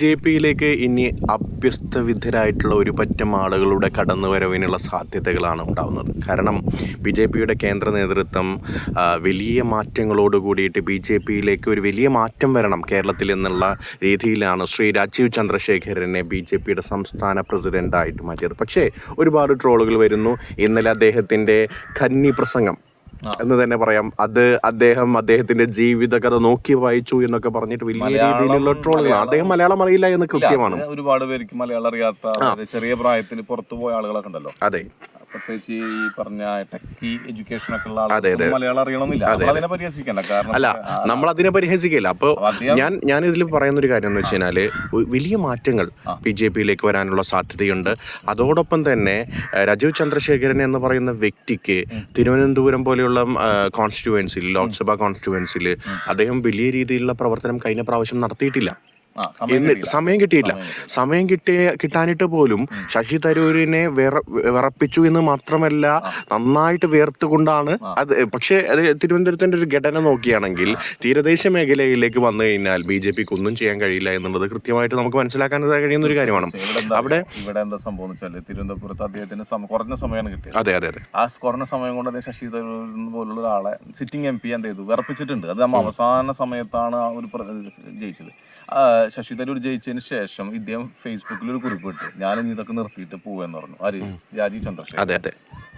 J പിയിലേക്ക് ഇനി അഭ്യസ്തവിദ്യരായിട്ടുള്ള ഒരു പറ്റം ആളുകളുടെ കടന്നുവരവിനുള്ള സാധ്യതകളാണ് ഉണ്ടാകുന്നത് കാരണം ബി ജെ പിയുടെ കേന്ദ്ര നേതൃത്വം വലിയ മാറ്റങ്ങളോട് കൂടിയിട്ട് ബി ജെ പിയിലേക്ക് ഒരു വലിയ മാറ്റം വരണം കേരളത്തിൽ എന്നുള്ള രീതിയിലാണ് ശ്രീ രാജീവ് ചന്ദ്രശേഖരനെ ബി ജെ പിയുടെ സംസ്ഥാന പ്രസിഡന്റായിട്ട് മാറ്റിയത്. പക്ഷേ ഒരുപാട് ട്രോളുകൾ വരുന്നു. ഇന്നലെ അദ്ദേഹത്തിന്റെ കന്നി പ്രസംഗം എന്ന് തന്നെ പറയാം. അത് അദ്ദേഹം അദ്ദേഹത്തിന്റെ ജീവിതകഥ നോക്കി വായിച്ചു എന്നൊക്കെ പറഞ്ഞിട്ട് വലിയ രീതിയിലുള്ള ട്രോളുകളാണ് അദ്ദേഹം മലയാളം അറിയില്ല എന്ന് കൃത്യമാണ്. ഒരുപാട് പേർക്ക് മലയാളം അറിയാത്ത ചെറിയ പ്രായത്തിൽ പുറത്തു പോയ ആളുകളൊക്കെ ഉണ്ടല്ലോ. അതെ. പ്രത്യേകിച്ച് ഈ പറഞ്ഞ ടെക്കി എഡ്യൂക്കേഷൻ ഒക്കെ ഉള്ള അതെ, ആളുകൾ മലയാളം അറിയണമെന്നില്ല. നമ്മൾ അതിനെ പരിഹസിക്കണ്ട. കാരണം അല്ല നമ്മൾ അതിനെ പരിഹസിക്കില്ല അപ്പോൾ അപ്പൊ ഞാൻ ഞാൻ ഇതിൽ പറയുന്ന ഒരു കാര്യം എന്ന് വെച്ച് കഴിഞ്ഞാൽ വലിയ മാറ്റങ്ങൾ ബി ജെ പിയിലേക്ക് വരാനുള്ള സാധ്യതയുണ്ട്. അതോടൊപ്പം തന്നെ രാജീവ് ചന്ദ്രശേഖരൻ എന്ന് പറയുന്ന വ്യക്തിക്ക് തിരുവനന്തപുരം പോലെയുള്ള കോൺസ്റ്റിറ്റ്യുവൻസിൽ ലോക്സഭാ കോൺസ്റ്റിറ്റ്യുവൻസിൽ അദ്ദേഹം വലിയ രീതിയിലുള്ള പ്രവർത്തനം കഴിഞ്ഞ പ്രാവശ്യം നടത്തിയിട്ടില്ല. ആ, സമയം കിട്ടിയില്ല. സമയം കിട്ടിയ കിട്ടാനിട്ട് പോലും ശശി തരൂരിനെ വിറ വിറപ്പിച്ചു എന്ന് മാത്രമല്ല നന്നായിട്ട് വേർത്തുകൊണ്ടാണ് അത്. പക്ഷേ അത് തിരുവനന്തപുരത്തിന്റെ ഒരു ഘടന നോക്കിയാണെങ്കിൽ തീരദേശ മേഖലയിലേക്ക് വന്നു കഴിഞ്ഞാൽ ബി ജെ പിക്ക് ഒന്നും ചെയ്യാൻ കഴിയില്ല എന്നുള്ളത് കൃത്യമായിട്ട് നമുക്ക് മനസ്സിലാക്കാൻ കഴിയുന്ന ഒരു കാര്യമാണ്. അവിടെ ഇവിടെ എന്താ സംഭവം വെച്ചാൽ തിരുവനന്തപുരത്ത് അദ്ദേഹത്തിന് കുറഞ്ഞ സമയമാണ് കിട്ടിയത്. അതെ അതെ അതെ. ആ കുറഞ്ഞ സമയം കൊണ്ട് അദ്ദേഹം ശശി തരൂർ പോലുള്ള ഒരാളെ സിറ്റിംഗ് എം പി എന്ത് ചെയ്തു? വിറപ്പിച്ചിട്ടുണ്ട്. അത് നമ്മൾ അവസാന സമയത്താണ് ആ ഒരു ജയിച്ചത്. ശശി തരൂർ ജയിച്ചതിന് ശേഷം ഇദ്ദേഹം ഫേസ്ബുക്കിൽ ഒരു കുറിപ്പ് ഇട്ടു. ഞാൻ ഇനി ഇതൊക്കെ നിർത്തിയിട്ട് പോവെന്ന് പറഞ്ഞു. ആര്? രാജീവ് ചന്ദ്രശേഖർ അതെ അതെ.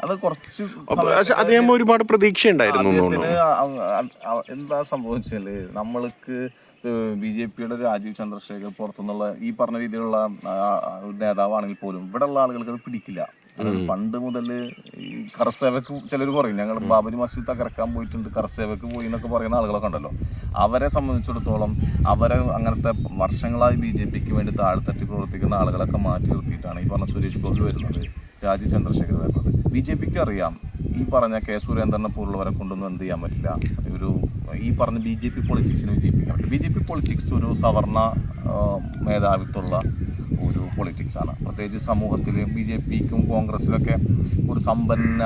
അത് കുറച്ച് അദ്ദേഹം ഒരുപാട് പ്രതീക്ഷ ഉണ്ടായിരുന്നു എന്താ സംഭവിച്ചാൽ നമ്മൾക്ക് ബി ജെ പിയുടെ രാജീവ് ചന്ദ്രശേഖർ പുറത്തുനിന്നുള്ള ഈ പറഞ്ഞ രീതിയിലുള്ള നേതാവാണെങ്കിൽ പോലും ഇവിടെയുള്ള ഉള്ള ആളുകൾക്ക് അത് പിടിക്കില്ല. പണ്ട് മുതൽ ഈ കർസേവക്ക് ചിലർ പറയും ഞങ്ങൾ ബാബരി മസ്ജിദ് തകർക്കാൻ പോയിട്ടുണ്ട് കർസേവക്ക് പോയി എന്നൊക്കെ പറയുന്ന ആളുകളൊക്കെ ഉണ്ടല്ലോ. അവരെ സംബന്ധിച്ചിടത്തോളം അവരെ അങ്ങനത്തെ വർഷങ്ങളായി ബി ജെ പിക്ക് വേണ്ടി താഴ്ത്തട്ടി പ്രവർത്തിക്കുന്ന ആളുകളൊക്കെ മാറ്റി നിർത്തിയിട്ടാണ് ഈ പറഞ്ഞ സുരേഷ് ഗോപി വരുന്നത് രാജീവ് ചന്ദ്രശേഖർ വരുന്നത്. ബി ജെ പിക്ക് അറിയാം ഈ പറഞ്ഞ കെ സുരേന്ദ്രനെ പോലുള്ളവരെ കൊണ്ടൊന്നും എന്ത് ചെയ്യാൻ പറ്റില്ല. ഒരു ഈ പറഞ്ഞ ബി ജെ പി പൊളിറ്റിക്സിനെ വിജയിപ്പിക്കാൻ പറ്റില്ല. ബി ജെ പി പൊളിറ്റിക്സ് ഒരു സവർണ മേധാവിത്വമുള്ള ഒരു പൊളിറ്റിക്സ് ആണ്. പ്രത്യേകിച്ച് സമൂഹത്തിൽ ബി ജെ പിക്കും കോൺഗ്രസിലൊക്കെ ഒരു സമ്പന്ന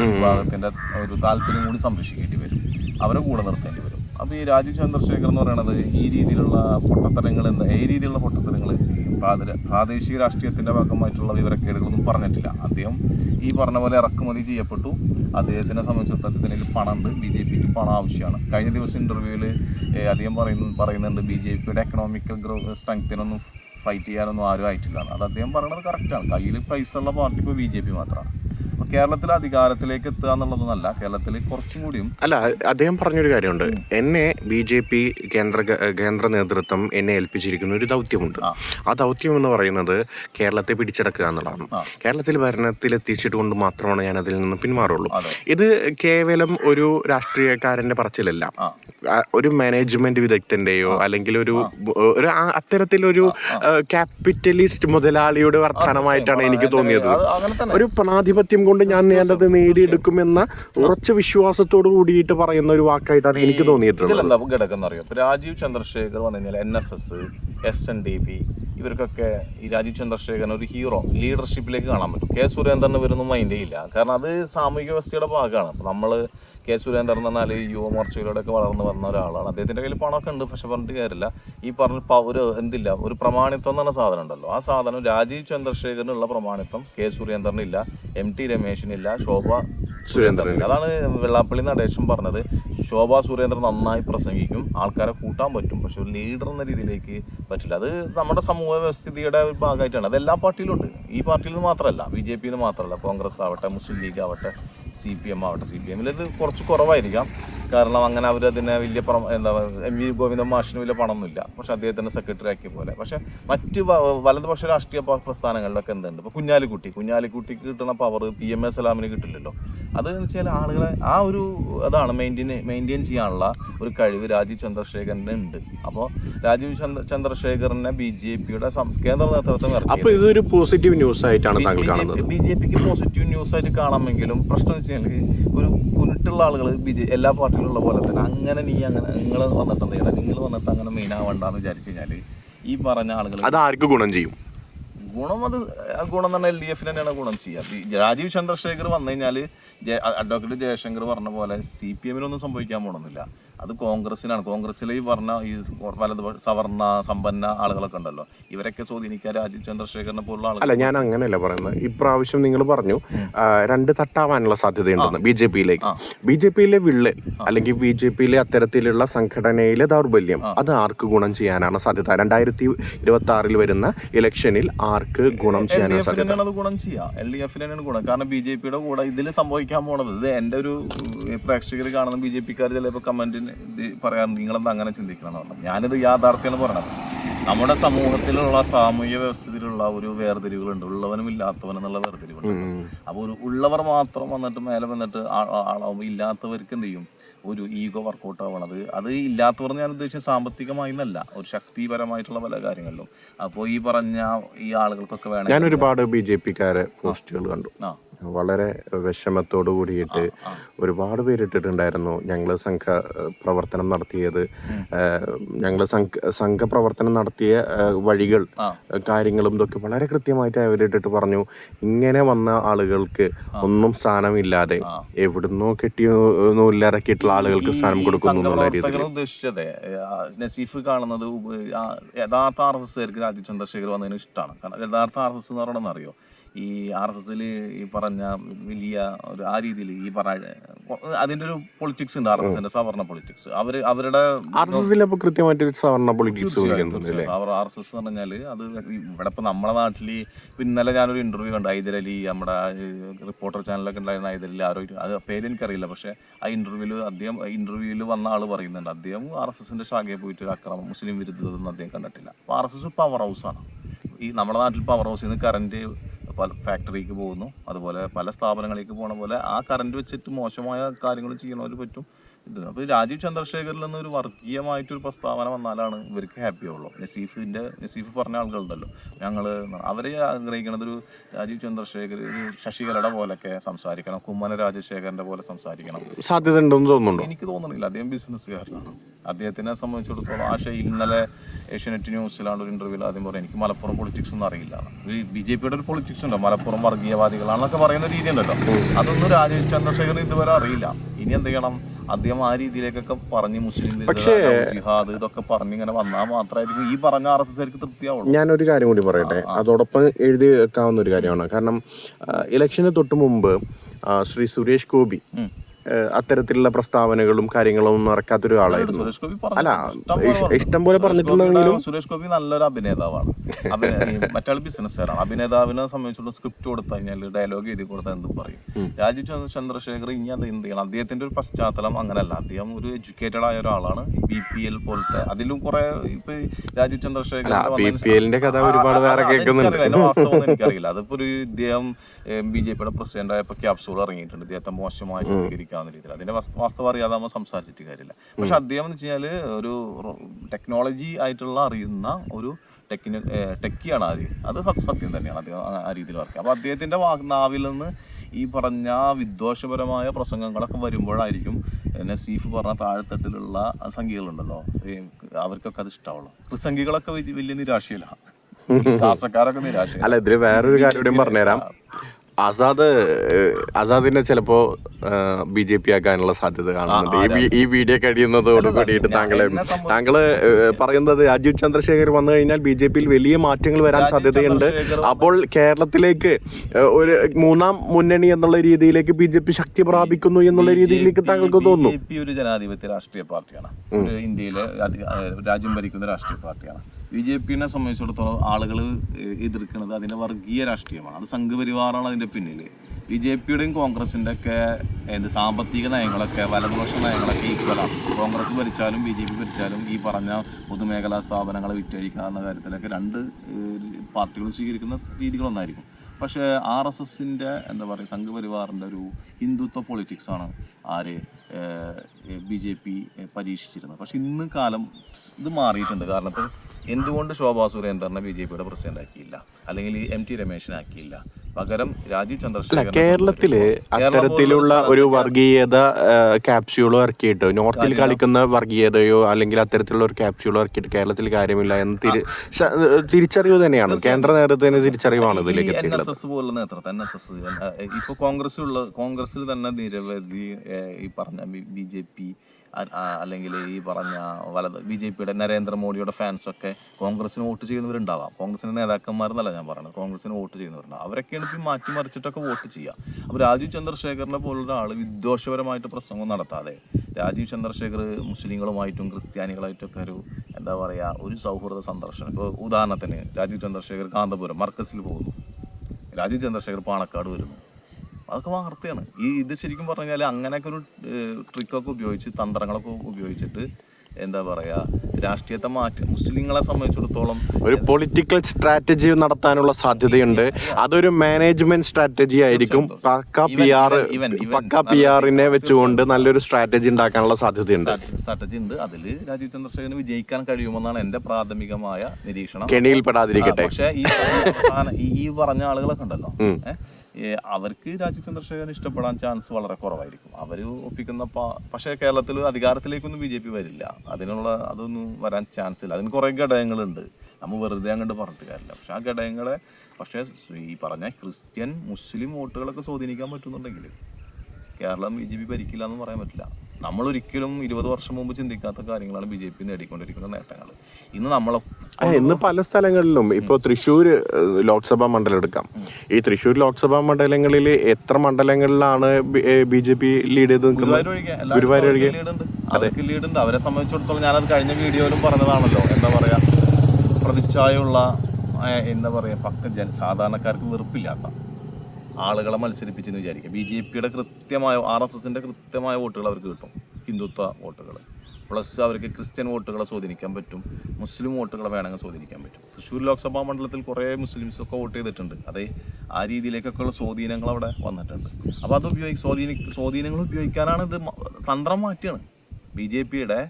വിഭാഗത്തിന്റെ ഒരു താല്പര്യം കൂടി സംരക്ഷിക്കേണ്ടി വരും. അവരെ കൂടെ നിർത്തേണ്ടി വരും. അപ്പോൾ ഈ രാജീവ് ചന്ദ്രശേഖർ എന്ന് പറയുന്നത് ഈ രീതിയിലുള്ള പൊട്ടത്തരങ്ങൾ എന്താ ഈ രീതിയിലുള്ള പൊട്ടത്തരങ്ങൾ പ്രാദ- പ്രാദേശിക രാഷ്ട്രീയത്തിന്റെ ഭാഗമായിട്ടുള്ള വിവരക്കേടുകളൊന്നും പറഞ്ഞിട്ടില്ല. അദ്ദേഹം ഈ പറഞ്ഞ പോലെ ഇറക്കുമതി ചെയ്യപ്പെട്ടു. അദ്ദേഹത്തിനെ സംബന്ധിച്ചിടത്തോളം ഇതിന് പണമുണ്ട്. ബി ജെ പിക്ക് പണം ആവശ്യമാണ്. കഴിഞ്ഞ ദിവസം ഇന്റർവ്യൂവിൽ അദ്ദേഹം പറയുന്നു പറയുന്നുണ്ട് ബി ജെ പിയുടെ എക്കണോമിക്കൽ ഗ്രോ സ്ട്രെങ്ത്തിനൊന്നും ഫൈറ്റ് ചെയ്യാനൊന്നും ആരും ആയിട്ടില്ല. അത് അദ്ദേഹം പറയുന്നത് കറക്റ്റാണ് കയ്യിൽ പൈസ ഉള്ള പാർട്ടി ഇപ്പോൾ ബി ജെ പി മാത്രമാണ്. കേരളത്തിൽ അധികാരത്തിലേക്ക് എത്തുക എന്നുള്ളതൊന്നല്ല കേരളത്തിൽ കുറച്ചും കൂടിയും അല്ല അദ്ദേഹം പറഞ്ഞൊരു കാര്യമുണ്ട്. എന്നെ ബി ജെ പി കേന്ദ്ര കേന്ദ്ര നേതൃത്വം എന്നെ ഏൽപ്പിച്ചിരിക്കുന്ന ഒരു ദൗത്യമുണ്ട്. ആ. ദൗത്യം എന്ന് പറയുന്നത് കേരളത്തെ പിടിച്ചടക്കുക എന്നുള്ളതാണ്. കേരളത്തിൽ ഭരണത്തിൽ എത്തിച്ചിട്ട് കൊണ്ട് മാത്രമാണ് ഞാൻ അതിൽ നിന്ന് പിന്മാറുള്ളൂ. ഇത് കേവലം ഒരു രാഷ്ട്രീയക്കാരന്റെ പറച്ചിലല്ല. ഒരു മാനേജ്മെന്റ് വിദഗ്ധന്റെയോ അല്ലെങ്കിൽ ഒരു ഒരു അത്തരത്തിലൊരു ക്യാപിറ്റലിസ്റ്റ് മുതലാളിയുടെ വർത്തമാനമായിട്ടാണ് എനിക്ക് തോന്നിയത്. ഒരു പണാധിപത്യം കൊണ്ട് ഞാൻ ഞാനത് നേടിയെടുക്കുമെന്ന ഉറച്ച വിശ്വാസത്തോട് കൂടിയിട്ട് പറയുന്ന ഒരു വാക്കായിട്ടാണ് എനിക്ക് തോന്നിയിട്ടുള്ളത്. അറിയാം? രാജീവ് ചന്ദ്രശേഖർ വന്നു കഴിഞ്ഞാൽ N S S S N D P ഇവർക്കൊക്കെ ഈ രാജീവ് ചന്ദ്രശേഖരൻ ഒരു ഹീറോ ലീഡർഷിപ്പിലേക്ക് കാണാൻ പറ്റും. കെ സുരേന്ദ്രൻ വരുന്ന മൈൻഡേ ഇല്ല. കാരണം അത് സാമൂഹിക വ്യവസ്ഥയുടെ ഭാഗമാണ്. അപ്പോൾ നമ്മൾ കെ സുരേന്ദ്രൻ എന്ന് പറഞ്ഞാൽ യുവമോർച്ചയിലൂടെയൊക്കെ വളർന്നു വന്ന ഒരാളാണ്. അദ്ദേഹത്തിന്റെ കയ്യിൽ പണമൊക്കെ ഉണ്ട് പക്ഷെ പറഞ്ഞിട്ട് കാര്യമില്ല. ഈ പറഞ്ഞ ഒരു എന്തില്ല ഒരു പ്രമാണിത്വം എന്ന് പറഞ്ഞ സാധനം ഉണ്ടല്ലോ. ആ സാധനം രാജീവ് ചന്ദ്രശേഖരനുള്ള പ്രമാണിത്വം കെ സുരേന്ദ്രനില്ല. എം ടി രമേശിനില്ല ശോഭ സുരേന്ദ്രൻ അതാണ് വെള്ളാപ്പള്ളി നടേശൻ പറഞ്ഞത്. ശോഭ സുരേന്ദ്രൻ നന്നായി പ്രസംഗിക്കും. ആൾക്കാരെ കൂട്ടാൻ പറ്റും. പക്ഷെ ഒരു ലീഡർ എന്ന രീതിയിലേക്ക് പറ്റില്ല. അത് നമ്മുടെ സമൂഹ വ്യവസ്ഥിതിയുടെ ഒരു ഭാഗമായിട്ടാണ്. അത് എല്ലാ പാർട്ടിയിലും ഉണ്ട് ഈ പാർട്ടിയിൽ നിന്ന് മാത്രമല്ല ബി ജെ പിയിൽ മാത്രമല്ല കോൺഗ്രസ് ആവട്ടെ മുസ്ലിം ലീഗ് ആവട്ടെ സി പി എം ആവട്ടെ സി പി എമ്മിൽ ഇത് കുറച്ച് കുറവായിരിക്കാം. കാരണം അങ്ങനെ അവർ അവരതിനെ വലിയ എന്താ എം വി ഗോവിന്ദൻ മാഷിന് വലിയ പണമൊന്നുമില്ല. പക്ഷെ അദ്ദേഹത്തിന് സെക്രട്ടറി ആക്കിയ പോലെ. പക്ഷെ മറ്റ് വലതുപക്ഷ രാഷ്ട്രീയ പ്രസ്ഥാനങ്ങളിലൊക്കെ എന്തുണ്ട്? ഇപ്പോൾ കുഞ്ഞാലിക്കുട്ടി. കുഞ്ഞാലിക്കുട്ടിക്ക് കിട്ടുന്ന പവർ പി എം എ സലാമിന് കിട്ടില്ലല്ലോ. അത് എന്ന് വെച്ചാൽ ആളുകളെ ആ ഒരു അതാണ് മെയിന്റെയിൻ മെയിന്റെയിൻ ചെയ്യാനുള്ള ഒരു കഴിവ് രാജീവ് ചന്ദ്രശേഖരന് ഉണ്ട്. അപ്പോൾ രാജീവ് ചന്ദ്ര ചന്ദ്രശേഖരനെ ബി ജെ പിയുടെ കേന്ദ്ര നേതൃത്വം അപ്പോൾ ഇതൊരു പോസിറ്റീവ് ന്യൂസ് ആയിട്ടാണ് ബി ജെ പിക്ക് പോസിറ്റീവ് ന്യൂസ് ആയിട്ട് കാണാമെങ്കിലും പ്രശ്നം എന്ന് വെച്ചാൽ ഒരു കുരുട്ടുള്ള ആളുകൾ ബി ജെ എല്ലാ പാർട്ടിയിലുള്ള പോലെ തന്നെ അങ്ങനെ നീ അങ്ങനെ നിങ്ങൾ വന്നിട്ട് എന്ത് നിങ്ങൾ വന്നിട്ട് അങ്ങനെ മെയിൻ ആവണ്ടെന്ന് വിചാരിച്ചു കഴിഞ്ഞാൽ ഈ പറഞ്ഞ ആളുകൾ അത് ആർക്ക് ഗുണം ചെയ്യും? ഗുണം അത് ഗുണം തന്നെ എൽ ഡി എഫിന് തന്നെയാണ് ഗുണം ചെയ്യുക രാജീവ് ചന്ദ്രശേഖർ വന്നു കഴിഞ്ഞാൽ അഡ്വക്കേറ്റ് ജയശങ്കർ പറഞ്ഞ പോലെ സി പി എമ്മിനൊന്നും സംഭവിക്കാൻ പോകണമെന്നില്ല അത് കോൺഗ്രസിനാണ് കോൺഗ്രസ്സിൽ ഈ പറഞ്ഞ ഈ വലത് സവർണ സമ്പന്ന ആളുകളൊക്കെ ഉണ്ടല്ലോ. ഇവരൊക്കെ സ്വാധീനിക്കാൻ രാജീവ് ചന്ദ്രശേഖരനെ പോലുള്ള ആളുകൾ അല്ല ഞാൻ അങ്ങനെയല്ല പറയുന്നത്. ഇപ്രാവശ്യം നിങ്ങൾ പറഞ്ഞു രണ്ട് തട്ടാവാനുള്ള സാധ്യതയുണ്ടെന്ന് ബി ജെ പിയിലേക്ക്. ബി ജെ പിയിലെ വിള്ളൽ അല്ലെങ്കിൽ ബി ജെ പിയിലെ അത്തരത്തിലുള്ള സംഘടനയിലെ ദൗർബല്യം അത് ആർക്ക് ഗുണം ചെയ്യാനാണ് സാധ്യത? രണ്ടായിരത്തി ഇരുപത്തി ആറിൽ വരുന്ന ഇലക്ഷനിൽ ആർക്ക് ഗുണം ചെയ്യാനാണ് സാധ്യത? ഗുണം ചെയ്യാം. എൽ ഡി എഫിന് തന്നെയാണ് ഗുണം. കാരണം ബി ജെ പിയുടെ കൂടെ ഇതിൽ സംഭവിക്കാൻ പോണത്. ഇത് എന്റെ ഒരു പ്രേക്ഷകർ കാണുന്ന ബി ജെ പിക്കാർ ചിലപ്പോൾ കമന്റിന് ഇത് പറയാറുണ്ട് നിങ്ങളെന്താ അങ്ങനെ ചിന്തിക്കണം എന്ന് പറഞ്ഞു ഞാനിത് യാഥാർത്ഥ്യമാണ് പറയണത്. നമ്മുടെ സമൂഹത്തിലുള്ള സാമൂഹ്യ വ്യവസ്ഥയിലുള്ള ഒരു വേർതിരിവുകളുണ്ട്. ഉള്ളവനും ഇല്ലാത്തവനും എന്നുള്ള വേർതിരിവുണ്ട് അപ്പോൾ ഒരു ഉള്ളവർ മാത്രം വന്നിട്ട് മേലെ വന്നിട്ട് ആളാവുമ്പോൾ ഇല്ലാത്തവർക്ക് എന്ത് ചെയ്യും? ഒരു ഈഗോ വർക്കൗട്ട് ആവണത് അത് ഇല്ലാത്തവർ ഞാൻ ഉദ്ദേശിച്ചത് സാമ്പത്തികമായി എന്നല്ല. ഒരു ശക്തിപരമായിട്ടുള്ള പല കാര്യങ്ങളിലും. അപ്പോൾ ഈ പറഞ്ഞ ഈ ആളുകൾക്കൊക്കെ വേണം ഞാൻ ഒരുപാട് ബി ജെ പിക്കാരെ പോസ്റ്റുകൾ കണ്ടു. ആ. വളരെ വിഷമത്തോടു കൂടിയിട്ട് ഒരുപാട് പേരിട്ടിട്ടുണ്ടായിരുന്നു ഞങ്ങൾ സംഘ പ്രവർത്തനം നടത്തിയത്. ഞങ്ങൾ സംഘ പ്രവർത്തനം നടത്തിയ വഴികൾ കാര്യങ്ങളും ഇതൊക്കെ വളരെ കൃത്യമായിട്ട് അവരിട്ടിട്ട് പറഞ്ഞു. ഇങ്ങനെ വന്ന ആളുകൾക്ക് ഒന്നും സ്ഥാനമില്ലാതെ എവിടുന്നോ കെട്ടിയൊന്നും ഇല്ലാതെ കിട്ടുള്ള ആളുകൾക്ക് സ്ഥാനം കൊടുക്കുന്നു എന്നുള്ള രീതിയിൽ ഉദ്ദേശിച്ചത് നസീഫ് കാണുന്നത് യഥാർത്ഥ ആർ എസ് എസ്കാർക്ക് രാജ്യ ചന്ദ്രശേഖർ വന്നതിന് ഇഷ്ടമാണ്. കാരണം യഥാർത്ഥ ആർ എസ് എസ് എന്ന് പറയണമെന്ന് അറിയോ ഈ ആർ എസ് എസിൽ ഈ പറഞ്ഞ വലിയ ഒരു ആ രീതിയിൽ ഈ പറഞ്ഞ അതിന്റെ ഒരു പൊളിറ്റിക്സ് ഉണ്ട് ആർ എസ് എസിന്റെ സവർണ പൊളിറ്റിക്സ് അവർ അവരുടെ ആർ എസ് എസിൽ അപ്പോൾ കൃത്യമായിട്ട് സവർണ പൊളിറ്റിക്സ് അവർ ആർ എസ് എസ് എന്ന് പറഞ്ഞാൽ അത് ഇവിടെ ഇപ്പൊ നമ്മുടെ നാട്ടിൽ ഇപ്പൊ ഇന്നലെ ഞാനൊരു ഇന്റർവ്യൂ കണ്ടു. ഹൈദരലി നമ്മുടെ റിപ്പോർട്ടർ ചാനലൊക്കെ ഉണ്ടായിരുന്ന ഹൈദരലി ആരോ അത് പേര് എനിക്കറിയില്ല. പക്ഷെ ആ ഇന്റർവ്യൂൽ അദ്ദേഹം ഇന്റർവ്യൂവിൽ വന്ന ആൾ പറയുന്നുണ്ട്. അദ്ദേഹം ആർ എസ് എസിന്റെ ശാഖയെ പോയിട്ട് ഒരു അക്രമം മുസ്ലിം വിരുദ്ധതൊന്നും അദ്ദേഹം കണ്ടിട്ടില്ല. അപ്പൊ R S S power house ആണ്. ഈ നമ്മുടെ നാട്ടിൽ പവർ ഹൗസിൽ നിന്ന് കറണ്ട് പല ഫാക്ടറിക്ക് പോകുന്നു. അതുപോലെ പല സ്ഥാപനങ്ങളിലേക്ക് പോണ പോലെ ആ കറണ്ട് വെച്ചിട്ട് മോശമായ കാര്യങ്ങൾ ചെയ്യണവർ പറ്റും. ഇത് അപ്പോൾ രാജീവ് ചന്ദ്രശേഖരിൽ നിന്ന് ഒരു വർഗീയമായിട്ടൊരു പ്രസ്താവന വന്നാലാണ് ഇവർക്ക് ഹാപ്പി ആവുള്ളൂ. നസീഫിന്റെ നസീഫ് പറഞ്ഞ ആളുകളുണ്ടല്ലോ. ഞങ്ങൾ അവരെ ആഗ്രഹിക്കുന്നത് ഒരു രാജീവ് ചന്ദ്രശേഖർ ഒരു ശശികലയുടെ പോലൊക്കെ സംസാരിക്കണം. കുമ്മന രാജശേഖരന്റെ പോലെ സംസാരിക്കണം. സാധ്യത ഉണ്ടെന്ന് തോന്നുന്നുണ്ടോ? എനിക്ക് തോന്നുന്നില്ല അദ്ദേഹം ബിസിനസ്സുകാരനാണ് അദ്ദേഹത്തിനെ സംബന്ധിച്ചിടത്തോളം ആ ഷെയ് ഇന്നലെ ഏഷ്യാനെറ്റ് ന്യൂസിലാണ് ഒരു ഇന്റർവ്യൂവിൽ ആദ്യം പറയും എനിക്ക് മലപ്പുറം പൊളിറ്റിക്സ് ഒന്നും അറിയില്ല. ഈ ബി ജെ പിയുടെ ഒരു പൊളിറ്റിക്സ് ഉണ്ടോ. മലപ്പുറം വർഗീയവാദികളാണെന്നൊക്കെ പറയുന്ന രീതി ഉണ്ടല്ലോ അതൊന്നും രാജേഷ് ചന്ദ്രശേഖരൻ ഇതുവരെ അറിയില്ല. ഇനി എന്ത് ചെയ്യണം? അദ്ദേഹം ആ രീതിയിലേക്കൊക്കെ പറഞ്ഞ് മുസ്ലിം ജിഹാദ് ഇതൊക്കെ പറഞ്ഞ് ഇങ്ങനെ വന്നാൽ മാത്രമായിരിക്കും ഈ പറഞ്ഞ ആർ എസ് എസ് തൃപ്തിയാവുള്ളൂ. ഞാനൊരു കാര്യം കൂടി പറയട്ടെ. അതോടൊപ്പം എഴുതി വെക്കാവുന്ന ഒരു കാര്യമാണ്. കാരണം ഇലക്ഷന് തൊട്ട് മുമ്പ് ശ്രീ സുരേഷ് ഗോപി അത്തരത്തിലുള്ള പ്രസ്താവനകളും കാര്യങ്ങളും ഒന്നും ഇറക്കാത്തൊരു ആളായിരുന്നു. അല്ല ഇഷ്ടം പോലെ പറഞ്ഞിട്ടുണ്ടെങ്കിലും സുരേഷ് ഗോപി നല്ലൊരു അഭിനേതാവാണ്. മറ്റാൾ ബിസിനസ്സുകാരാണ്. അഭിനേതാവിനെ സംബന്ധിച്ചുള്ള സ്ക്രിപ്റ്റ് കൊടുത്തു കഴിഞ്ഞാൽ ഡയലോഗ് എഴുതി കൊടുത്താൽ എന്തും പറയും. രാജീവ് ചന്ദ്രശേഖർ ഇനി അത് എന്ത് ചെയ്യണം? അദ്ദേഹത്തിന്റെ ഒരു പശ്ചാത്തലം അങ്ങനല്ല. അദ്ദേഹം ഒരു എഡ്യൂക്കേറ്റഡ് ആയ ഒരാളാണ്. ബി പി എൽ പോലത്തെ അതിലും കുറെ ഇപ്പൊ രാജു രാജീവ് ചന്ദ്രശേഖർ കഥ ഒരുപാട് വേറെ കേൾക്കുന്നുണ്ട്. വാസ്തവം എനിക്കറിയില്ല അതിപ്പോ ഒരു ഇദ്ദേഹം ബി ജെ പിയുടെ പ്രസിഡന്റ് ആയപ്പോ ക്യാപ്സൂൾ ഇറങ്ങിയിട്ടുണ്ട്. ഇദ്ദേഹത്തെ മോശമായി ചിത്രീകരിക്കാവുന്ന രീതിയിൽ. അതിന്റെ വാസ്ത- വാസ്തവം അറിയാതെ നമ്മൾ സംസാരിച്ചിട്ട് കാര്യമില്ല. പക്ഷെ അദ്ദേഹം എന്ന് വെച്ചാൽ ഒരു ടെക്നോളജി ആയിട്ടുള്ള അറിയുന്ന ഒരു ടെക്കിന് ടെക്കിയാണ് ആദ്യം അത് സത്യം തന്നെയാണ് അദ്ദേഹം ആ- രീതിയിൽ വർക്ക് അപ്പൊ അദ്ദേഹത്തിന്റെ വാ- നാവിൽ നിന്ന് ഈ പറഞ്ഞ വിദ്വേഷപരമായ പ്രസംഗങ്ങളൊക്കെ വരുമ്പോഴായിരിക്കും നസീഫ് പറഞ്ഞ താഴെത്തട്ടിലുള്ള സംഖ്യകളുണ്ടല്ലോ. അവർക്കൊക്കെ അത് ഇഷ്ടമാവുള്ളൂ ക്രിസംഖികളൊക്കെ വലിയ- നിരാശയിലാണ് കാസക്കാരൊക്കെ നിരാശയില്ല അല്ല ഇതിൽ വേറൊരു കാര്യം പറഞ്ഞുതരാം. ആസാദ് ആസാദിനെ ചിലപ്പോ ബി ജെ പി ആക്കാനുള്ള സാധ്യത കാണുന്നുണ്ട്. ഈ വീഡിയോ കഴിയുന്നതോട് കൂടിയിട്ട് താങ്കളെ താങ്കൾ താങ്കൾ പറയുന്നത് രാജീവ് ചന്ദ്രശേഖർ വന്നു കഴിഞ്ഞാൽ ബി ജെ പിയിൽ വലിയ മാറ്റങ്ങൾ വരാൻ സാധ്യതയുണ്ട്. അപ്പോൾ കേരളത്തിലേക്ക് ഒരു മൂന്നാം മുന്നണി എന്നുള്ള രീതിയിലേക്ക് ബി ജെ പി ശക്തി പ്രാപിക്കുന്നു എന്നുള്ള രീതിയിലേക്ക് താങ്കൾക്ക് തോന്നുന്നു? ഒരു ജനാധിപത്യ രാഷ്ട്രീയ പാർട്ടിയാണ്. ഇന്ത്യയിലെ രാജ്യം ഭരിക്കുന്ന രാഷ്ട്രീയ പാർട്ടിയാണ്. ബി ജെ പിനെ സംബന്ധിച്ചിടത്തോളം ആളുകൾ എതിർക്കുന്നത് അതിന്റെ വർഗീയ രാഷ്ട്രീയമാണ്. അത് സംഘപരിവാറാണ് അതിന്റെ പിന്നിൽ ബി ജെ പിയുടെയും കോൺഗ്രസിന്റെ ഒക്കെ എന്ത് സാമ്പത്തിക നയങ്ങളൊക്കെ വലതുപക്ഷ നയങ്ങളൊക്കെ ഈക്വലാണ് കോൺഗ്രസ് ഭരിച്ചാലും ബി ജെ പി ഭരിച്ചാലും ഈ പറഞ്ഞ പൊതുമേഖലാ സ്ഥാപനങ്ങളെ വിറ്റഴിക്കാവുന്ന കാര്യത്തിലൊക്കെ രണ്ട് പാർട്ടികളും സ്വീകരിക്കുന്ന രീതികളൊന്നായിരിക്കും. പക്ഷേ ആർ എസ് എസിന്റെ എന്താ പറയുക സംഘപരിവാറിന്റെ ഒരു ഹിന്ദുത്വ പൊളിറ്റിക്സാണ് ആര് ബി ജെ പി പരീക്ഷിച്ചിരുന്നത്. പക്ഷെ ഇന്ന് കാലം ഇത് മാറിയിട്ടുണ്ട്. കാരണം ഇപ്പോൾ എന്തുകൊണ്ട് ശോഭാ സുരേന്ദ്രനെ ബി ജെ പിയുടെ പ്രസിഡന്റ് ആക്കിയില്ല അല്ലെങ്കിൽ എം ടി രമേശിനെ ആക്കിയില്ല? പകരം രാജീവ് ചന്ദ്രശേഖരൻ കേരളത്തിൽ അത്തരത്തിലുള്ള ഒരു വർഗീയത ക്യാപ്സ്യൂളോ ഇറക്കിയിട്ട്? നോർത്തിൽ കളിക്കുന്ന വർഗീയതയോ അല്ലെങ്കിൽ അത്തരത്തിലുള്ള ഒരു ക്യാപ്സ്യൂളോ ഇറക്കിയിട്ട് കേരളത്തിൽ കാര്യമില്ല എന്ന് തിരിച്ചറിവ് തന്നെയാണ്. കേന്ദ്ര നേതൃത്വത്തിന് തിരിച്ചറിവാണ് ഇതിലേക്ക് എൻ എസ് എസ് പോലുള്ള നേതൃത്വം എൻ എസ് എസ് ഇപ്പൊ കോൺഗ്രസ് കോൺഗ്രസിൽ തന്നെ നിരവധി ഈ പറഞ്ഞ ബി ജെ പി അല്ലെങ്കിൽ ഈ പറഞ്ഞ വലത് ബി ജെ പിയുടെ നരേന്ദ്രമോദിയുടെ ഫാൻസൊക്കെ കോൺഗ്രസിന് വോട്ട് ചെയ്യുന്നവരുണ്ടാവാം. കോൺഗ്രസിന്റെ നേതാക്കന്മാരെന്നല്ല ഞാൻ പറയുന്നത് കോൺഗ്രസിന് വോട്ട് ചെയ്യുന്നവരുണ്ടാവും. അവരൊക്കെയാണ് ഇപ്പം മാറ്റിമറിച്ചിട്ടൊക്കെ വോട്ട് ചെയ്യുക. അപ്പോൾ രാജീവ് ചന്ദ്രശേഖറിനെ പോലുള്ള ആൾ വിദ്വേഷപരമായിട്ട് പ്രസംഗം നടത്താതെ രാജീവ് ചന്ദ്രശേഖർ മുസ്ലിങ്ങളുമായിട്ടും ക്രിസ്ത്യാനികളായിട്ടൊക്കെ ഒരു എന്താ പറയുക ഒരു സൗഹൃദ സന്ദർശനം. ഇപ്പോൾ ഉദാഹരണത്തിന് രാജീവ് ചന്ദ്രശേഖർ കാന്തപുരം മർക്കസിൽ പോകുന്നു. രാജീവ് ചന്ദ്രശേഖർ പാണക്കാട് വരുന്നു. അതൊക്കെ വാർത്തയാണ്. ഈ ഇത് ശരിക്കും പറഞ്ഞു കഴിഞ്ഞാൽ അങ്ങനെയൊക്കെ ഒരു ട്രിക്കൊക്കെ ഉപയോഗിച്ച് തന്ത്രങ്ങളൊക്കെ ഉപയോഗിച്ചിട്ട് എന്താ പറയാ രാഷ്ട്രീയത്തെ മാറ്റി മുസ്ലിങ്ങളെ സംബന്ധിച്ചിടത്തോളം ഒരു പൊളിറ്റിക്കൽ സ്ട്രാറ്റജി നടത്താനുള്ള സാധ്യതയുണ്ട്. അതൊരു മാനേജ്മെന്റ് സ്ട്രാറ്റജി ആയിരിക്കും. പക്ക പി ആർ പക്ക പി ആറിനെ വെച്ചുകൊണ്ട് നല്ലൊരു സ്ട്രാറ്റജി ഉണ്ടാക്കാനുള്ള സാധ്യതയുണ്ട്. സ്ട്രാറ്റജി ഉണ്ട്. അതിൽ രാജീവ് ചന്ദ്രശേഖരന് വിജയിക്കാൻ കഴിയുമെന്നാണ് എന്റെ പ്രാഥമികമായ നിരീക്ഷണം. കെണിയിൽ പെടാതിരിക്കട്ടെ പക്ഷേ ഈ ഈ പറഞ്ഞ ആളുകളൊക്കെ ഉണ്ടല്ലോ. ഏ, ഏ, അവർക്ക് രാജീവ് ചന്ദ്രശേഖരൻ ഇഷ്ടപ്പെടാൻ ചാൻസ് വളരെ കുറവായിരിക്കും. അവർ ഒപ്പിക്കുന്ന പക്ഷേ കേരളത്തിൽ അധികാരത്തിലേക്കൊന്നും ബി ജെ പി വരില്ല. അതിനുള്ള അതൊന്നും വരാൻ ചാൻസ് ഇല്ല. അതിന് കുറേ ഘടകങ്ങളുണ്ട്. നമ്മൾ വെറുതെ അങ്ങോട്ട് പറഞ്ഞിട്ട് കാര്യമില്ല. പക്ഷെ ആ ഘടകങ്ങളെ പക്ഷേ ഈ പറഞ്ഞ ക്രിസ്ത്യൻ മുസ്ലിം വോട്ടുകളൊക്കെ സ്വാധീനിക്കാൻ പറ്റുന്നുണ്ടെങ്കിൽ കേരളം ബി ജെ പി ഭരിക്കില്ല എന്ന് പറയാൻ പറ്റില്ല. നമ്മൾ ഒരിക്കലും ഇരുപത് വർഷം മുമ്പ് ചിന്തിക്കാത്ത കാര്യങ്ങളാണ് ബി ജെ പി നേടിക്കൊണ്ടിരിക്കുന്ന നേട്ടങ്ങൾ. ഇന്ന് നമ്മളെ ഇന്ന് പല സ്ഥലങ്ങളിലും ഇപ്പോൾ തൃശ്ശൂർ ലോക്സഭാ മണ്ഡലം എടുക്കാം ഈ തൃശ്ശൂർ ലോക്സഭാ മണ്ഡലങ്ങളിൽ എത്ര മണ്ഡലങ്ങളിലാണ് ബി ജെ പി ലീഡ് ചെയ്ത് നിൽക്കുന്നത്? ഗുരുവായൂർ ഒഴികെ അവർക്ക് ലീഡ് ഉണ്ട്. അവരെ സംബന്ധിച്ചിടത്തോളം ഞാനത് കഴിഞ്ഞ വീഡിയോയിലും പറഞ്ഞതാണല്ലോ. എന്താ പറയാ? പ്രതിച്ഛായുള്ള എന്താ പറയാ പക്ക ജന സാധാരണക്കാർക്ക് വെറുപ്പില്ലാത്ത ആളുകളെ മത്സരിപ്പിച്ചെന്ന് വിചാരിക്കുക. ബി ജെ പിയുടെ കൃത്യമായ ആർ എസ് എസിന്റെ കൃത്യമായ വോട്ടുകൾ അവർക്ക് കിട്ടും. ഹിന്ദുത്വ വോട്ടുകൾ പ്ലസ് അവർക്ക് ക്രിസ്ത്യൻ വോട്ടുകളെ സ്വാധീനിക്കാൻ പറ്റും. മുസ്ലിം വോട്ടുകളെ വേണമെങ്കിൽ സ്വാധീനിക്കാൻ പറ്റും. തൃശ്ശൂർ ലോക്സഭാ മണ്ഡലത്തിൽ കുറേ മുസ്ലിംസൊക്കെ വോട്ട് ചെയ്തിട്ടുണ്ട്. അതെ ആ രീതിയിലേക്കൊക്കെയുള്ള സ്വാധീനങ്ങൾ അവിടെ വന്നിട്ടുണ്ട്. അപ്പോൾ അത് ഉപയോഗി സ്വാധീനി സ്വാധീനങ്ങൾ ഉപയോഗിക്കാനാണ് ഇത് തന്ത്രം മാറ്റിയാണ്. ബി ജെ പിയുടെ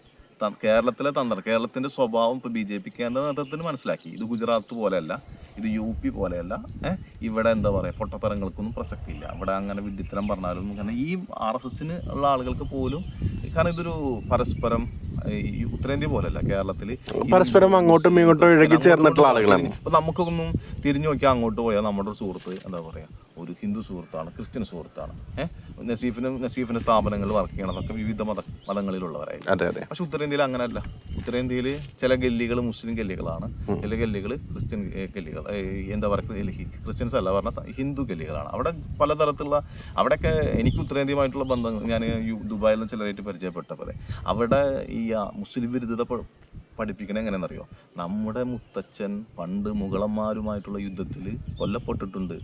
കേരളത്തിലെ തന്ത്രം കേരളത്തിന്റെ സ്വഭാവം ഇപ്പോൾ ബി ജെ പി കേന്ദ്ര നേതൃത്വത്തിന് മനസ്സിലാക്കി. ഇത് ഗുജറാത്ത് പോലെയല്ല. ഇത് യു പി പോലെയല്ല ഏഹ് ഇവിടെ എന്താ പറയുക പൊട്ടത്തരങ്ങൾക്കൊന്നും പ്രസക്തിയില്ല. ഇവിടെ അങ്ങനെ വിഡിത്തരം പറഞ്ഞാലും കാരണം ഈ ആർ എസ് എസിന് ഉള്ള ആളുകൾക്ക് പോലും കാരണം ഇതൊരു പരസ്പരം ഉത്തരേന്ത്യ പോലെയല്ല കേരളത്തിൽ പരസ്പരം അങ്ങോട്ടും ഇങ്ങോട്ടും ഇഴകി ചേർന്നിട്ടുള്ള ആളുകളാണ്. ഇപ്പൊ നമുക്കൊന്നും തിരിഞ്ഞു നോക്കിയാൽ അങ്ങോട്ട് പോയാൽ നമ്മുടെ ഒരു സുഹൃത്ത് എന്താ പറയാ ഒരു ഹിന്ദു സുഹൃത്താണ് ക്രിസ്ത്യൻ സുഹൃത്താണ് ഏഹ് നസീഫിനും നസീഫിന്റെ സ്ഥാപനങ്ങളിൽ വർക്ക് ചെയ്യണതൊക്കെ വിവിധ മത മതങ്ങളിലുള്ളവരായിരുന്നു അതെ അതെ. പക്ഷെ ഉത്തരേന്ത്യയിൽ അങ്ങനല്ല. ഉത്തരേന്ത്യയിൽ ചില ഗല്ലികൾ മുസ്ലിം ഗല്ലികളാണ്. ചില ഗല്ലികൾ ക്രിസ്ത്യൻ ഗല്ലികൾ എന്താ പറയുക ക്രിസ്ത്യൻസ് അല്ല പറഞ്ഞ ഹിന്ദു ഗല്ലികളാണ്. അവിടെ പലതരത്തിലുള്ള അവിടെയൊക്കെ എനിക്ക് ഉത്തരേന്ത്യയുമായിട്ടുള്ള ബന്ധങ്ങൾ ഞാൻ ദുബായിൽ ദുബായിലും ചിലരായിട്ട് പരിചയപ്പെട്ടപ്പോൾ അവിടെ ഈ മുസ്ലിം വിരുദ്ധത പഠിപ്പിക്കണത് എങ്ങനെയാണെന്നറിയോ നമ്മുടെ മുത്തച്ഛൻ പണ്ട് മുഗളന്മാരുമായിട്ടുള്ള യുദ്ധത്തിൽ കൊല്ലപ്പെട്ടിട്ടുണ്ട്.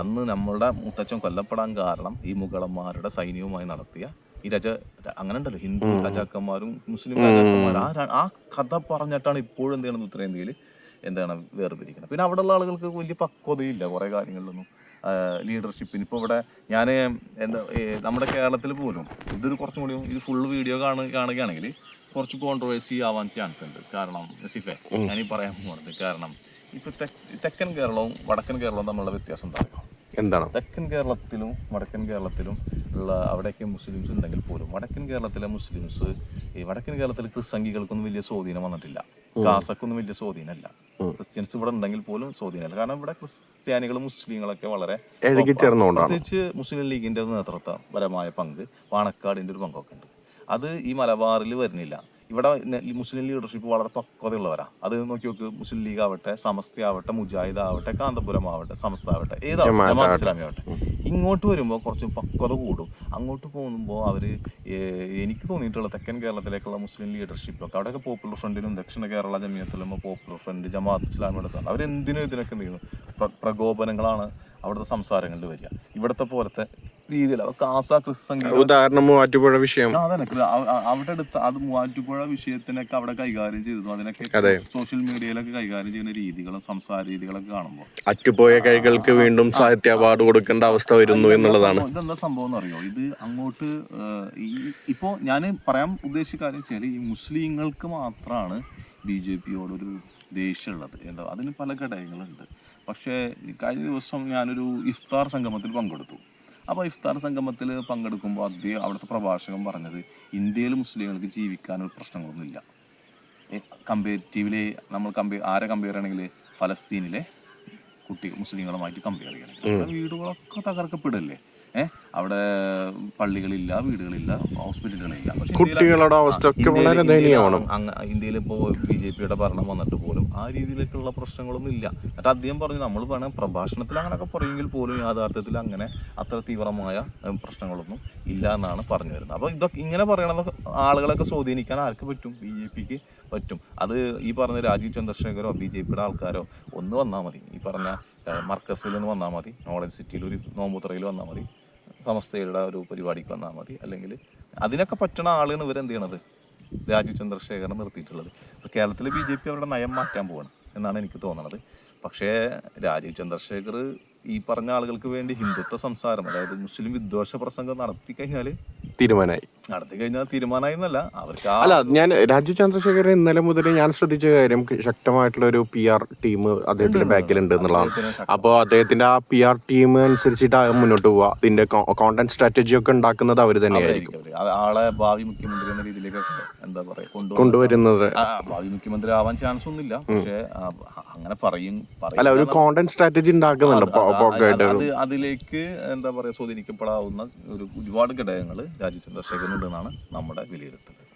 അന്ന് നമ്മളുടെ മുത്തച്ഛൻ കൊല്ലപ്പെടാൻ കാരണം ഈ മുഗളന്മാരുടെ സൈന്യവുമായി നടത്തിയ ഈ രജ അങ്ങനെ ഉണ്ടല്ലോ ഹിന്ദു രാജാക്കന്മാരും മുസ്ലിം രാജാക്കന്മാരും. ആ ആ കഥ പറഞ്ഞിട്ടാണ് ഇപ്പോഴും എന്ത് ചെയ്യണത് ഉത്തരേന്ത്യയിൽ എന്താണ് വേർതിരിക്കുന്നത് പിന്നെ അവിടെയുള്ള ആളുകൾക്ക് വലിയ പക്വതയില്ല കുറേ കാര്യങ്ങളിലൊന്നും. ലീഡർഷിപ്പിന് ഇപ്പോൾ ഇവിടെ ഞാൻ എന്താ നമ്മുടെ കേരളത്തിൽ പോലും ഇതൊരു കുറച്ചും കൂടി ഇത് ഫുൾ വീഡിയോ കാണു കാണുകയാണെങ്കിൽ കുറച്ച് കോൺട്രവേഴ്സി ആവാൻ ചാൻസ് ഉണ്ട്. കാരണം നസീഫെ ഞാനീ പറയാൻ പോകുന്നത് കാരണം ഇപ്പൊ തെക്കൻ കേരളവും വടക്കൻ കേരളവും തമ്മിലുള്ള വ്യത്യാസം എന്താ എന്താണ്? തെക്കൻ കേരളത്തിലും വടക്കൻ കേരളത്തിലും ഉള്ള അവിടെയൊക്കെ മുസ്ലിംസ് ഉണ്ടെങ്കിൽ പോലും വടക്കൻ കേരളത്തിലെ മുസ്ലിംസ് ഈ വടക്കൻ കേരളത്തിലെ ക്രിസ്സംഗികൾക്കൊന്നും വലിയ സ്വാധീനം വന്നിട്ടില്ല. കാസക്കൊന്നും വലിയ സ്വാധീനമല്ല ക്രിസ്ത്യൻസ് ഇവിടെ ഉണ്ടെങ്കിൽ പോലും സ്വാധീനമല്ല കാരണം ഇവിടെ ക്രിസ്ത്യാനികളും മുസ്ലിങ്ങളൊക്കെ വളരെ പ്രത്യേകിച്ച് മുസ്ലിം ലീഗിന്റെ നേതൃത്വപരമായ പങ്ക് പാണക്കാടിന്റെ ഒരു പങ്കൊക്കെ ഉണ്ട്. അത് ഈ മലബാറിൽ വരുന്നില്ല. ഇവിടെ മുസ്ലിം ലീഡർഷിപ്പ് വളരെ പക്വതയുള്ളവരാ. അത് നോക്കി നോക്ക് മുസ്ലിം ലീഗ് ആവട്ടെ സമസ്ത ആവട്ടെ മുജാഹിദ് ആവട്ടെ കാന്തപുരം ആവട്ടെ സമസ്ത ആവട്ടെ ഏതാവട്ടെ ജമാഅത്ത് ഇസ്ലാമി ആവട്ടെ. ഇങ്ങോട്ട് വരുമ്പോൾ കുറച്ച് പക്വത കൂടും. അങ്ങോട്ട് പോകുമ്പോൾ അവർ എനിക്ക് തോന്നിയിട്ടുള്ള തെക്കൻ കേരളത്തിലേക്കുള്ള മുസ്ലിം ലീഡർഷിപ്പ് ഒക്കെ അവിടെയൊക്കെ പോപ്പുലർ ഫ്രണ്ടിലും ദക്ഷിണ കേരള ജമീയത്തിലും പോപ്പുലർ ഫ്രണ്ട് ജമാഅത്ത് ഇസ്ലാമിയുടെ സ്ഥലം അവരെന്തിനും ഇതിനൊക്കെ എന്ത് ചെയ്യുന്നു പ്ര- പ്രകോപനങ്ങളാണ് അവിടുത്തെ സംസാരങ്ങളിൽ വരിക. ഇവിടുത്തെ പോലത്തെ രീതിയിൽ കാസ സംഗീതം. ഉദാഹരണം മൂവാറ്റുപുഴ വിഷയം. അതന്നെ. അവിടെ എടുത്ത അത് മൂവാറ്റുപുഴ വിഷയത്തിനൊക്കെ അവിടെ കൈകാര്യം ചെയ്തു. അതിനൊക്കെ സോഷ്യൽ മീഡിയയിലൊക്കെ കൈകാര്യം ചെയ്യുന്ന രീതികളും സംസാര രീതികളൊക്കെ കാണുമ്പോൾ അറ്റുപോയ കൈകൾക്ക് വീണ്ടും സാഹിത്യ അവാർഡ് കൊടുക്കേണ്ട അവസ്ഥ വരുന്നു എന്നുള്ളതാണ്. ഇതെന്താ സംഭവം അറിയോ ഇത് അങ്ങോട്ട് ഈ ഇപ്പോ ഞാൻ പറയാൻ ഉദ്ദേശിച്ച കാര്യം വെച്ചാൽ ഈ മുസ്ലിങ്ങൾക്ക് മാത്രമാണ് ബി ജെ പിയോടൊരു ദേഷ്യമുള്ളത് എന്താ അതിന് പല ഘടകങ്ങളുണ്ട്. പക്ഷേ കഴിഞ്ഞ ദിവസം ഞാനൊരു ഇഫ്താർ സംഗമത്തിൽ പങ്കെടുത്തു. അപ്പോൾ ഇഫ്താർ സംഗമത്തിൽ പങ്കെടുക്കുമ്പോൾ അദ്ദേഹം അവിടുത്തെ പ്രഭാഷകൻ പറഞ്ഞത് ഇന്ത്യയിൽ മുസ്ലിങ്ങൾക്ക് ജീവിക്കാൻ ഒരു പ്രശ്നങ്ങളൊന്നുമില്ല കമ്പാരിറ്റീവ്ലി നമ്മൾ കമ്പയർ ആരെ കമ്പയർ ചെയ്യണമെങ്കിൽ ഫലസ്തീനിലെ കുട്ടി മുസ്ലിങ്ങളുമായിട്ട് കമ്പയർ ചെയ്യണം. വീടുകളൊക്കെ തകർക്കപ്പെടല്ലേ അവിടെ പള്ളികളില്ല വീടുകളില്ല ഹോസ്പിറ്റലുകളില്ല. കുട്ടികളുടെ അവസ്ഥ വളരെ ദയനീയമാണ്. ഇന്ത്യയിൽ ഇപ്പോൾ ബി ജെ പിയുടെ ഭരണം വന്നിട്ട് പോലും ആ രീതിയിലേക്കുള്ള പ്രശ്നങ്ങളൊന്നും ഇല്ല. എന്നിട്ട് അദ്ദേഹം പറഞ്ഞു നമ്മൾ വേണം പ്രഭാഷണത്തിൽ അങ്ങനെയൊക്കെ പറയുമെങ്കിൽ പോലും യാഥാർത്ഥ്യത്തിൽ അങ്ങനെ അത്ര തീവ്രമായ പ്രശ്നങ്ങളൊന്നും ഇല്ല എന്നാണ് പറഞ്ഞു വരുന്നത്. അപ്പോൾ ഇതൊക്കെ ഇങ്ങനെ പറയണത് ആളുകളൊക്കെ സ്വാധീനിക്കാൻ ആർക്ക് പറ്റും? ബി ജെ പിക്ക് പറ്റും. അത് ഈ പറഞ്ഞ രാജീവ് ചന്ദ്രശേഖരോ ബി ജെ പിയുടെ ആൾക്കാരോ ഒന്ന് വന്നാൽ മതി. ഈ പറഞ്ഞ മർക്കസിൽ നിന്ന് വന്നാൽ മതി. നോളജ് സിറ്റിയിൽ ഒരു നോമ്പുത്രയിൽ വന്നാൽ മതി. സമസ്തയുടെ ഒരു പരിപാടിക്ക് വന്നാൽ മതി. അല്ലെങ്കിൽ അതിനൊക്കെ പറ്റുന്ന ആളാണ് ഇവരെന്ത് ചെയ്യണത്? രാജീവ് ചന്ദ്രശേഖരൻ നിർത്തിയിട്ടുള്ളത്. ഇപ്പോൾ കേരളത്തിൽ ബി ജെ പി അവരുടെ നയം മാറ്റാൻ പോവാണ് എന്നാണ് എനിക്ക് തോന്നുന്നത് പക്ഷേ രാജീവ് ചന്ദ്രശേഖർ ഈ പറഞ്ഞ ആളുകൾക്ക് വേണ്ടി ഹിന്ദുത്വ സംസാരം അതായത് മുസ്ലിം വിദ്വേഷ പ്രസംഗം നടത്തി കഴിഞ്ഞാൽ തീരുമാനമായി. നടത്തി കഴിഞ്ഞാൽ തീരുമാനമായി എന്നല്ല അവർക്ക് അല്ല ഞാൻ രാജു ചന്ദ്രശേഖരൻ ഇന്നലെ മുതൽ ഞാൻ ശ്രദ്ധിച്ച കാര്യം ശക്തമായിട്ടുള്ള ഒരു പി ആർ ടീം അദ്ദേഹത്തിന്റെ ബാക്കിലുണ്ട് എന്നുള്ളതാണ്. അപ്പോൾ അദ്ദേഹത്തിന്റെ ആ പി ആർ ടീം അനുസരിച്ചിട്ട് മുന്നോട്ട് പോവുക അതിന്റെ കോണ്ടന്റ് സ്ട്രാറ്റജി ഒക്കെ ഉണ്ടാക്കുന്നത് അവർ തന്നെയായിരിക്കും. ആളെ ഭാവി മുഖ്യമന്ത്രി എന്ന രീതിയിലേക്ക് എന്താ പറയാ കൊണ്ടുവരുന്നത്. ഭാവി മുഖ്യമന്ത്രി ആവാൻ ചാൻസ് ഒന്നുമില്ല. പക്ഷേ അങ്ങനെ പറയും അല്ല ഒരു കോണ്ടന്റ് സ്ട്രാറ്റജി ഉണ്ടാക്കുന്നുണ്ട്. അത് അത് അതിലേക്ക് എന്താ പറയാ സ്വാധീനിക്കപ്പെടാവുന്ന ഒരു ഒരുപാട് ഘടകങ്ങൾ രാജീവ് ചന്ദ്രശേഖരനുണ്ടെന്നാണ് നമ്മുടെ വിലയിരുത്തൽ.